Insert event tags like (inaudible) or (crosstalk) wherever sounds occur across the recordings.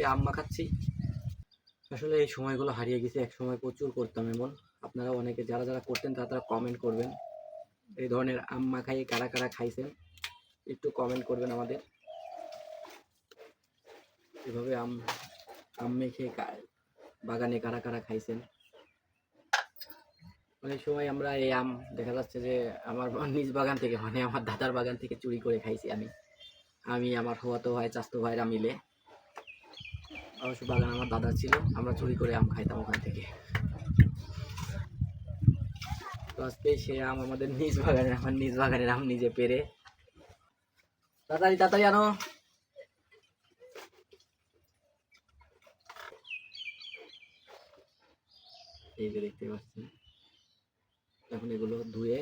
আজকে আম মাখাচ্ছি? আসলে এই সময়গুলো হারিয়ে গেছে, এক সময় প্রচুর করতাম এমন। আপনারা অনেকে যারা যারা করতেন, তারা তারা কমেন্ট করবেন। এই ধরনের আম মাখাই কারা কারা খাইছেন, একটু কমেন্ট করবেন আমাদের। এভাবে আম আম মেখে বাগানে কারা কারা খাইছেন? অনেক সময় আমরা এই আম, দেখা যাচ্ছে যে আমার (laughs) নিজ বাগান থেকে মানে আমার দাদার বাগান থেকে চুরি করে খাইছি আমি। আমি, আমার হওয়াতো ভাই চাস্তো ভাইরা মিলে। অবশ্য বাগান আমার দাদা ছিল, আমরা চুরি করে আম খাইতাম ওখান থেকে। তো আজকে সে আম আমাদের নিজ বাগানের, আমার নিজ বাগানের আম নিজে পেরে। তাড়াতাড়ি তাড়াতাড়ি আনো। এই যে দেখতে পাচ্ছেন, এখন এগুলো ধুয়ে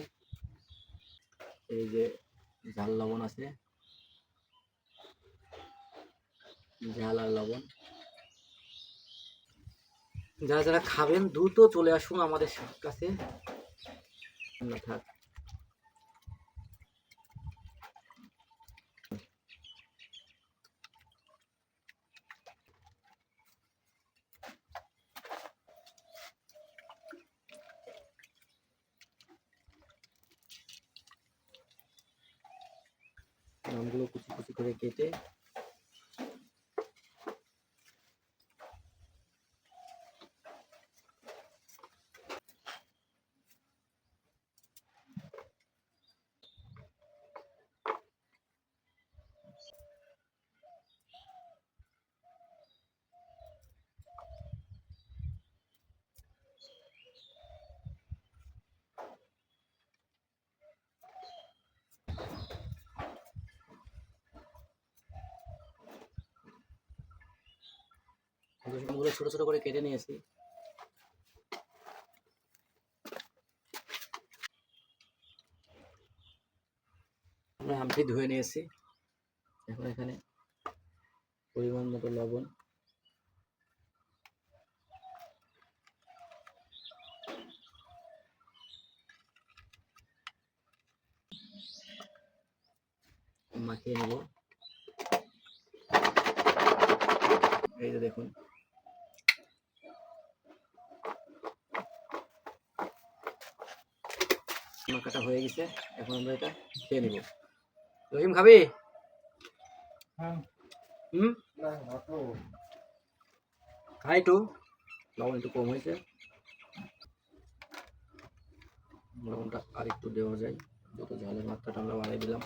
এই যে ঝাল লবণ আছে। ঝাল আর লবণ। যারা যারা খাবেন, দ্রুত চলে আসুন আমাদের কাছে। না থাক। আমগুলো কুচি কুচি করে কেটে আমগুলো ছোট ছোট করে কেটে নিয়েছি। আমটি ধুয়ে নিয়েছি। এখন এখানে পরিমাণ মতো লবণ। মাখিয়ে নেব। এই যে দেখুন। মাখাটা হয়ে গেছে। এখন আমরা এটা খেয়ে নিব। রহিম খাবি? হুম? খাই একটু। লবণ একটু কম হয়েছে। লবণটা আর একটু দেওয়া যায়। যত ঝালের মাত্রাটা আমরা বাড়াই দিলাম।